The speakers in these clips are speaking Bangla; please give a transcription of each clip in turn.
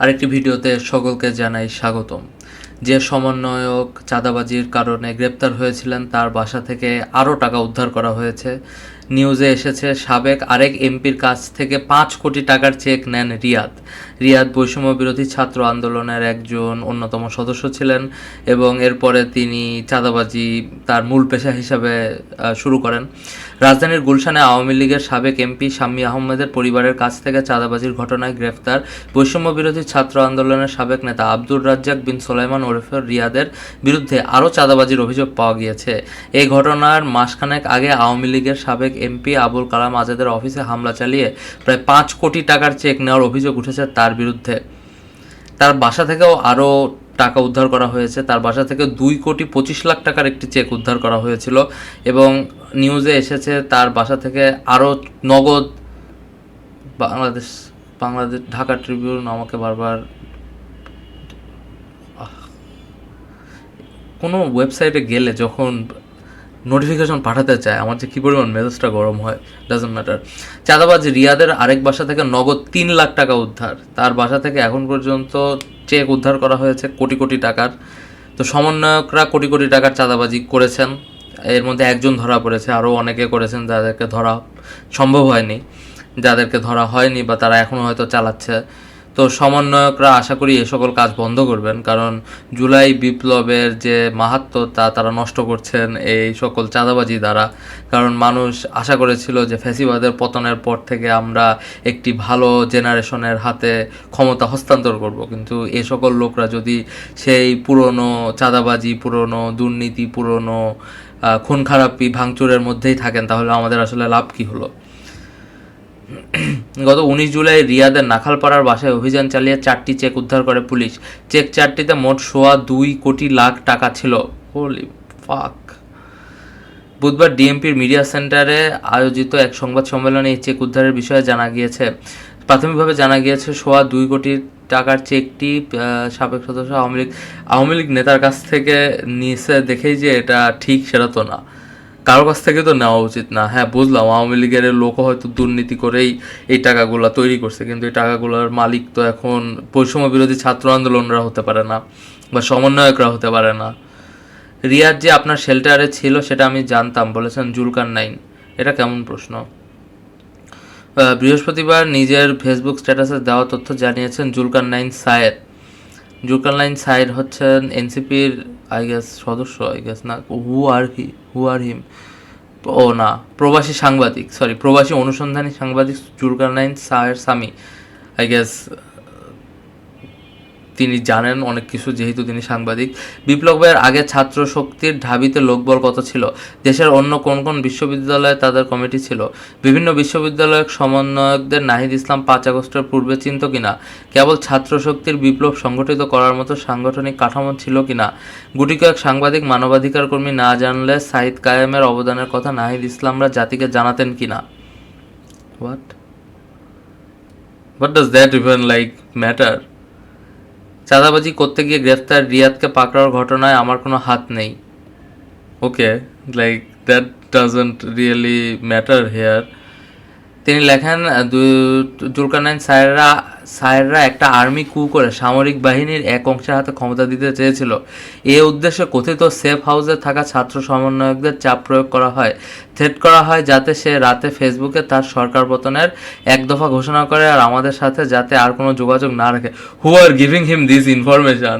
আরেকটি ভিডিওতে সকলকে জানাই স্বাগতম। যে সমন্বয়ক চাঁদাবাজির কারণে গ্রেপ্তার হয়েছিলেন, তার বাসা থেকে আরও টাকা উদ্ধার করা হয়েছে। নিউজে এসেছে, সাবেক আরেক এমপির কাছ থেকে পাঁচ কোটি টাকার চেক নেন রিয়াদ। রিয়াদ বৈষম্য বিরোধী ছাত্র আন্দোলনের একজন অন্যতম সদস্য ছিলেন এবং এরপরে তিনি চাঁদাবাজি তার মূল পেশা হিসাবে শুরু করেন। রাজধানীর গুলশানে আওয়ামী লীগের সাবেক এমপি শাম্মী আহমেদের পরিবারের কাছ থেকে চাঁদাবাজির ঘটনায় গ্রেফতার বৈষম্য বিরোধী ছাত্র আন্দোলনের সাবেক নেতা আব্দুর রাজ্জাক বিন সোলাইমান ওরফে রিয়াদের বিরুদ্ধে আরও চাঁদাবাজির অভিযোগ পাওয়া গিয়েছে। এই ঘটনার মাসখানেক আগে আওয়ামী লীগের সাবেক এমপি আবুল কালাম আজাদের অফিসে হামলা চালিয়ে প্রায় পাঁচ কোটি টাকার চেক নেওয়ার অভিযোগ উঠেছে তার বিরুদ্ধে। তার বাসা থেকেও আরও টাকা উদ্ধার করা হয়েছে। তার বাসা থেকে দুই কোটি পঁচিশ লাখ টাকার একটি চেক উদ্ধার করা হয়েছিল এবং নিউজে এসেছে তার বাসা থেকে আরও নগদ বাংলাদেশ বাংলাদেশ, ঢাকা ট্রিবিউন আমাকে বারবার কোনো ওয়েবসাইটে গেলে যখন নোটিফিকেশন পাঠাতে চায়। আমার যে কী পরিমাণ মেজাজটা গরম হয় ডাজন্ট ম্যাটার চাঁদাবাজ রিয়াদের আরেক বাসা থেকে নগদ তিন লাখ টাকা উদ্ধার। তার বাসা থেকে এখন পর্যন্ত চেক উদ্ধার করা হয়েছে কোটি কোটি টাকার। তো সমন্বয়করা কোটি কোটি টাকার চাঁদাবাজি করেছেন। এর মধ্যে একজন ধরা পড়েছে আরও অনেকে করেছেন যাদেরকে ধরা সম্ভব হয়নি। যাদেরকে ধরা হয়নি বা তারা এখনও হয়তো চালাচ্ছে। তো সমন্বয়করা আশা করি এ সকল কাজ বন্ধ করবেন, কারণ জুলাই বিপ্লবের যে মাহাত্ম তা তারা নষ্ট করছেন এই সকল চাঁদাবাজি দ্বারা। কারণ মানুষ আশা করেছিল যে ফ্যাসিবাদের পতনের পর থেকে আমরা একটি ভালো জেনারেশনের হাতে ক্ষমতা হস্তান্তর করব। কিন্তু এ সকল লোকরা যদি সেই পুরনো চাঁদাবাজি, পুরনো দুর্নীতি, পুরনো খুন খারাপি ভাঙচুরের মধ্যেই থাকেন, তাহলে আমাদের আসলে লাভ কি হলো? গত উনিশ জুলাই রিয়াদের নাখালপাড়ার বাসায় অভিযান চালিয়ে চারটি চেক উদ্ধার করে পুলিশ। চেক চারটিতে মোট সোয়া দুই কোটি লাখ টাকা ছিল। হোলি ফাক বুধবার ডিএমপির মিডিয়া সেন্টারে আয়োজিত এক সংবাদ সম্মেলনে এই চেক উদ্ধারের বিষয়ে জানা গিয়েছে। প্রাথমিকভাবে জানা গিয়েছে, সোয়া দুই কোটি টাকার চেকটি সাবেক সদস্য আওয়ামী লীগ আওয়ামী লীগ নেতার কাছ থেকে নিচে দেখেই যে এটা ঠিক, সেটা তো না। কারও কাছ থেকে তো নেওয়া উচিত না। হ্যাঁ বুঝলাম, আওয়ামী লীগের লোক হয়তো দুর্নীতি করেই এই টাকাগুলো তৈরি করছে, কিন্তু এই টাকাগুলোর মালিক তো এখন বৈষম্য বিরোধী ছাত্র আন্দোলনরা হতে পারে না বা সমন্বয়করা হতে পারে না। রিয়াদ যে আপনার শেল্টারে ছিল সেটা আমি জানতাম, বলেছেন জুলকার নাইন। এটা কেমন প্রশ্ন? বৃহস্পতিবার নিজের ফেসবুক স্ট্যাটাসে দেওয়া তথ্য জানিয়েছেন Zulkarnain Sayed. Zulkarnain side হচ্ছেন এনসিপির আই গেস সদস্য আই গেস না হু আর হি হু আর হিম ও না, প্রবাসী সাংবাদিক সরি প্রবাসী অনুসন্ধানী সাংবাদিক জুলকার লাইন সায়ের স্বামী আই গেস তিনি জানেন অনেক কিছু, যেহেতু তিনি সাংবাদিক। বিপ্লব বিপ্লবের আগে ছাত্র শক্তির ঢাবিতে লোকবল কত ছিল? দেশের অন্য কোন কোন বিশ্ববিদ্যালয়ে তাদের কমিটি ছিল? বিভিন্ন বিশ্ববিদ্যালয়ের সমন্বয়কদের নাহিদ ইসলাম পাঁচ আগস্টের পূর্বে চিনত কিনা? কেবল ছাত্র শক্তির বিপ্লব সংগঠিত করার মতো সাংগঠনিক কাঠামো ছিল কিনা? গুটি কয়েক সাংবাদিক মানবাধিকার কর্মী না জানলে সাইদ কায়েমের অবদানের কথা নাহিদ ইসলামরা জাতিকে জানাতেন কিনা? What what does that even like matter চাঁদাবাজি করতে গিয়ে গ্রেফতার রিয়াদকে পাকড়াওয়ার ঘটনায় আমার কোনো হাত নেই। Okay like that doesn't really matter here তিনি লেখেন, দু- জুলকারনাইন সায়েররা একটা আর্মি কু করে সামরিক বাহিনীর এক অংশের হাতে ক্ষমতা দিতে চেয়েছিল। এ উদ্দেশ্যে কথিত সেফ হাউসে থাকা ছাত্র সমন্বয়কদের চাপ প্রয়োগ করা হয়, থ্রেট করা হয় যাতে সে রাতে ফেসবুকে তার সরকার পতনের এক দফা ঘোষণা করে আর আমাদের সাথে যাতে আর কোনো যোগাযোগ না রাখে। Who are giving him this information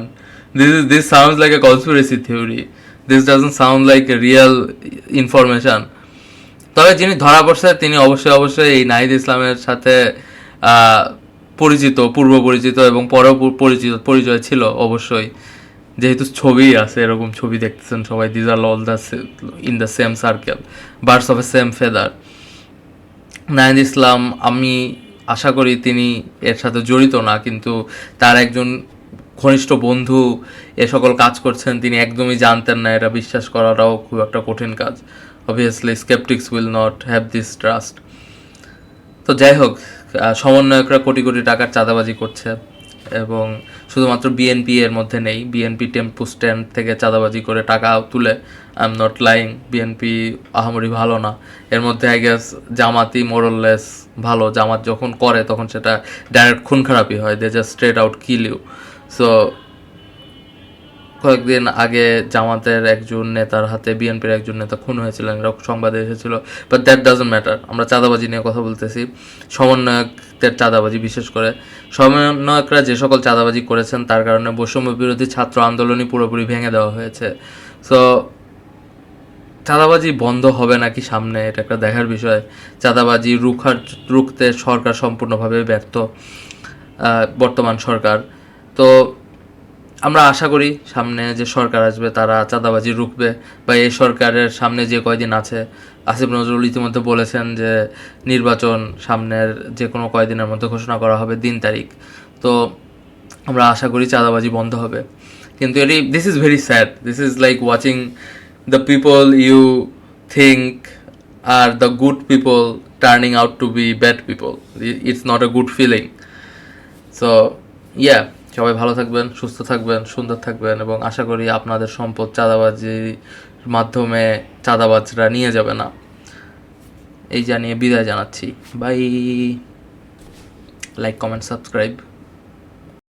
this is this sounds like a conspiracy theory this doesn't sound like a real information তবে যিনি ধরা পড়ছে, তিনি অবশ্যই অবশ্যই এই নাহিদ ইসলামের সাথে পরিচিত, পূর্ব পরিচিত এবং পরেও পরিচিত, পরিচয় ছিল অবশ্যই। যেহেতু ছবি আছে, এরকম ছবি দেখতেছেন সবাই these are all the in the same circle birds of a same feather Nahid Islam, আমি আশা করি তিনি এর সাথে জড়িত না, কিন্তু তার একজন ঘনিষ্ঠ বন্ধু, এ সকল কাজ করছেন, তিনি একদমই জানতেন না এটা বিশ্বাস করাটাও খুব একটা কঠিন কাজ। Obviously skeptics will not have this trust তো যাই হোক সমন্বয়করা কোটি কোটি টাকার চাঁদাবাজি করছে এবং শুধুমাত্র বিএনপি এর মধ্যে নেই। বিএনপি টেম্পু স্ট্যান্ড থেকে চাঁদাবাজি করে টাকা তুলে I am not lying BNP আহামরি ভালো না। এর মধ্যে আই গেস জামাতি মোরললেস ভালো। জামাত যখন করে, তখন সেটা ডাইরেক্ট খুন খারাপই হয়। They just straight out kill you so কয়েকদিন আগে জামাতের একজন নেতার হাতে, বিএনপির একজন নেতা খুন হয়েছিলেন এরকম সংবাদে এসেছিল। বাট দ্যাট ডাজন্ট ম্যাটার আমরা চাঁদাবাজি নিয়ে কথা বলতেছি। সমন্বয়কদের চাঁদাবাজি বিশেষ করে। সমন্বয়করা যে সকল চাঁদাবাজি করেছেন, তার কারণে বৈষম্য বিরোধী ছাত্র আন্দোলনই পুরোপুরি ভেঙে দেওয়া হয়েছে। সো চাঁদাবাজি বন্ধ হবে নাকি সামনে, এটা একটা দেখার বিষয়। চাঁদাবাজি রুখার, রুখতে সরকার সম্পূর্ণভাবে ব্যর্থ বর্তমান সরকার। তো আমরা আশা করি সামনে যে সরকার আসবে তারা চাঁদাবাজি রুখবে বা এই সরকারের সামনে যে কয়দিন আছে, আসিফ নজরুল ইতিমধ্যে বলেছেন যে নির্বাচন সামনের যে কোনো কয়দিনের মধ্যে ঘোষণা করা হবে দিন তারিখ। তো আমরা আশা করি চাঁদাবাজি বন্ধ হবে। কিন্তু এটি this is very sad this is like watching the people you think are the good people turning out to be bad people it's not a good feeling so yeah সবাই ভালো থাকবেন, সুস্থ থাকবেন, সুন্দর থাকবেন এবং আশা করি আপনাদের সম্পদ চাঁদাবাজির মাধ্যমে চাঁদাবাজরা নিয়ে যাবে না। এই জানিয়ে বিদায় জানাচ্ছি। বাই। Like comment subscribe